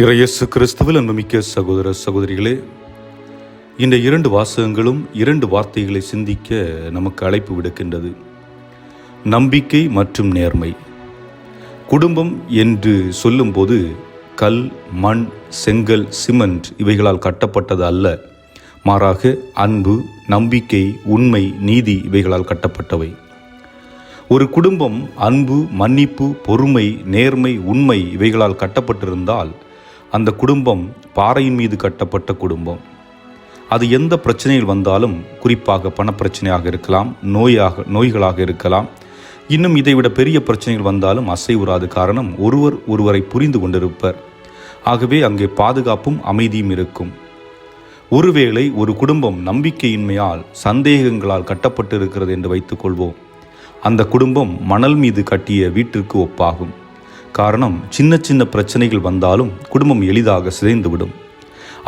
இறையேசு கிறிஸ்துவில் அன்புமிக்க சகோதர சகோதரிகளே இந்த இரண்டு வாசகங்களும் இரண்டு வார்த்தைகளை சிந்திக்க நமக்கு அழைப்பு விடுக்கின்றது. நம்பிக்கை மற்றும் நேர்மை. குடும்பம் என்று சொல்லும்போது கல் மண் செங்கல் சிமெண்ட் இவைகளால் கட்டப்பட்டது அல்ல. மாறாக அன்பு நம்பிக்கை உண்மை நீதி இவைகளால் கட்டப்பட்டவை. ஒரு குடும்பம் அன்பு மன்னிப்பு பொறுமை நேர்மை உண்மை இவைகளால் கட்டப்பட்டிருந்தால் அந்த குடும்பம் பாறையின் மீது கட்டப்பட்ட குடும்பம். அது எந்த பிரச்சனையில் வந்தாலும் குறிப்பாக பணப்பிரச்சனையாக இருக்கலாம் நோயாக நோய்களாக இருக்கலாம். இன்னும் இதைவிட பெரிய பிரச்சனைகள் வந்தாலும் அசைவுறாது காரணம் ஒருவர் ஒருவரை புரிந்து கொண்டிருப்பர். ஆகவே அங்கே பாதுகாப்பும் அமைதியும் இருக்கும். ஒருவேளை ஒரு குடும்பம் நம்பிக்கையின்மையால் சந்தேகங்களால் கட்டப்பட்டிருக்கிறது என்று வைத்துக்கொள்வோம். அந்த குடும்பம் மணல் மீது கட்டிய வீட்டிற்கு ஒப்பாகும். காரணம் சின்ன சின்ன பிரச்சனைகள் வந்தாலும் குடும்பம் எளிதாக சிதைந்துவிடும்.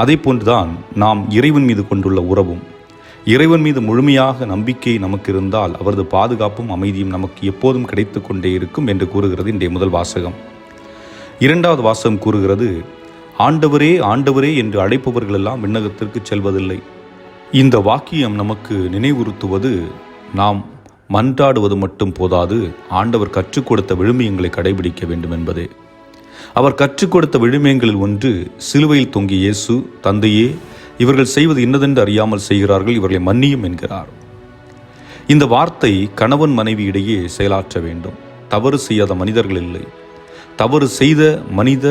அதே போன்றுதான் நாம் இறைவன் மீது கொண்டுள்ள உறவும். இறைவன் மீது முழுமையாக நம்பிக்கை நமக்கு இருந்தால் அவரது பாதுகாப்பும் அமைதியும் நமக்கு எப்போதும் கிடைத்து கொண்டே இருக்கும் என்று கூறுகிறது இன்றைய முதல் வாசகம். இரண்டாவது வாசகம் கூறுகிறது ஆண்டவரே ஆண்டவரே என்று அழைப்பவர்கள் எல்லாம் விண்ணகத்திற்கு செல்வதில்லை. இந்த வாக்கியம் நமக்கு நினைவுறுத்துவது நாம் மன்றாடுவது மட்டும் போதாது ஆண்டவர் கற்றுக் கொடுத்த விழுமியங்களை கடைபிடிக்க வேண்டும் என்பதே. அவர் கற்றுக் கொடுத்த விழுமியங்களில் ஒன்று சிலுவையில் தொங்கிய இயேசு தந்தையே இவர்கள் செய்வது இன்னதென்று அறியாமல் செய்கிறார்கள் இவர்களை மன்னியும் என்கிறார். இந்த வார்த்தை கணவன் மனைவி இடையே செயலாற்ற வேண்டும். தவறு செய்யாத மனிதர்கள் இல்லை. தவறு செய்த மனித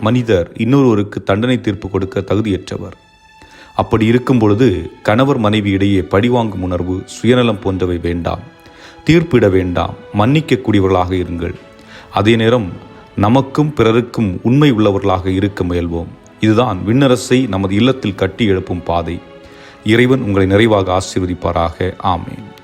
மனிதர் இன்னொருவருக்கு தண்டனை தீர்ப்பு கொடுக்க தகுதியற்றவர். அப்படி இருக்கும் பொழுது கணவர் மனைவி இடையே பழிவாங்கும் உணர்வு சுயநலம் போன்றவை வேண்டாம். தீர்ப்பிட வேண்டாம். மன்னிக்கக்கூடியவர்களாக இருங்கள். அதே நேரம் நமக்கும் பிறருக்கும் உண்மை உள்ளவர்களாக இருக்க முயல்வோம். இதுதான் விண்ணரசை நமது இல்லத்தில் கட்டி எழுப்பும் பாதை. இறைவன் உங்களை நிறைவாக ஆசீர்வதிப்பாராக. ஆமேன்.